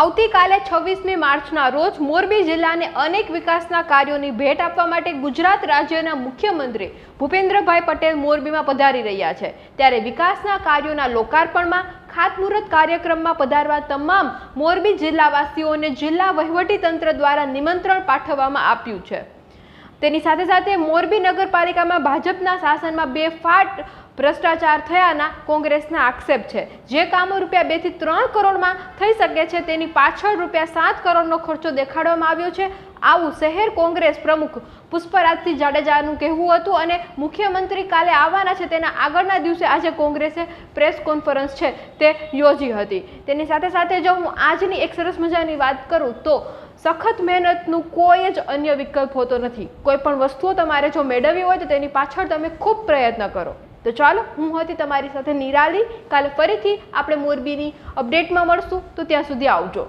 આવતીકાલે છવ્વીસમી માર્ચના રોજ મોરબી જિલ્લાને અનેક વિકાસના કાર્યોની ભેટ આપવા માટે ગુજરાત રાજ્યના મુખ્યમંત્રી ભૂપેન્દ્રભાઈ પટેલ મોરબીમાં પધારી રહ્યા છે. ત્યારે વિકાસના કાર્યોના લોકાર્પણમાં, ખાતમુહૂર્ત કાર્યક્રમમાં પધારવા તમામ મોરબી જિલ્લાવાસીઓને જિલ્લા વહીવટીતંત્ર દ્વારા નિમંત્રણ પાઠવવામાં આપ્યું છે. તેની સાથે સાથે મોરબી નગરપાલિકામાં ભાજપના શાસનમાં બે ફાટ ભ્રષ્ટાચાર થયાના કોંગ્રેસના આક્ષેપ છે. જે કામો રૂપિયા બેથી ત્રણ કરોડમાં થઈ શકે છે, તેની પાછળ રૂપિયા સાત કરોડનો ખર્ચો દેખાડવામાં આવ્યો છે. આવું શહેર કોંગ્રેસ પ્રમુખ પુષ્પરાજસિંહ જાડેજાનું કહેવું હતું અને મુખ્યમંત્રી કાલે આવવાના છે, તેના આગળના દિવસે આજે કોંગ્રેસે પ્રેસ કોન્ફરન્સ છે, તે યોજી હતી. તેની સાથે સાથે જો હું આજની એક સરસ મજાની વાત કરું તો સખત મહેનતનું કોઈ જ અન્ય વિકલ્પ હોતો નથી. કોઈ પણ વસ્તુઓ તમારે જો મેળવવી હોય તો તેની પાછળ તમે ખૂબ પ્રયત્ન કરો. તો ચાલો, હું હતી તમારી સાથે નિરાલી. કાલે ફરીથી આપણે મોરબીની અપડેટમાં મળશું. તો ત્યાં સુધી આવજો.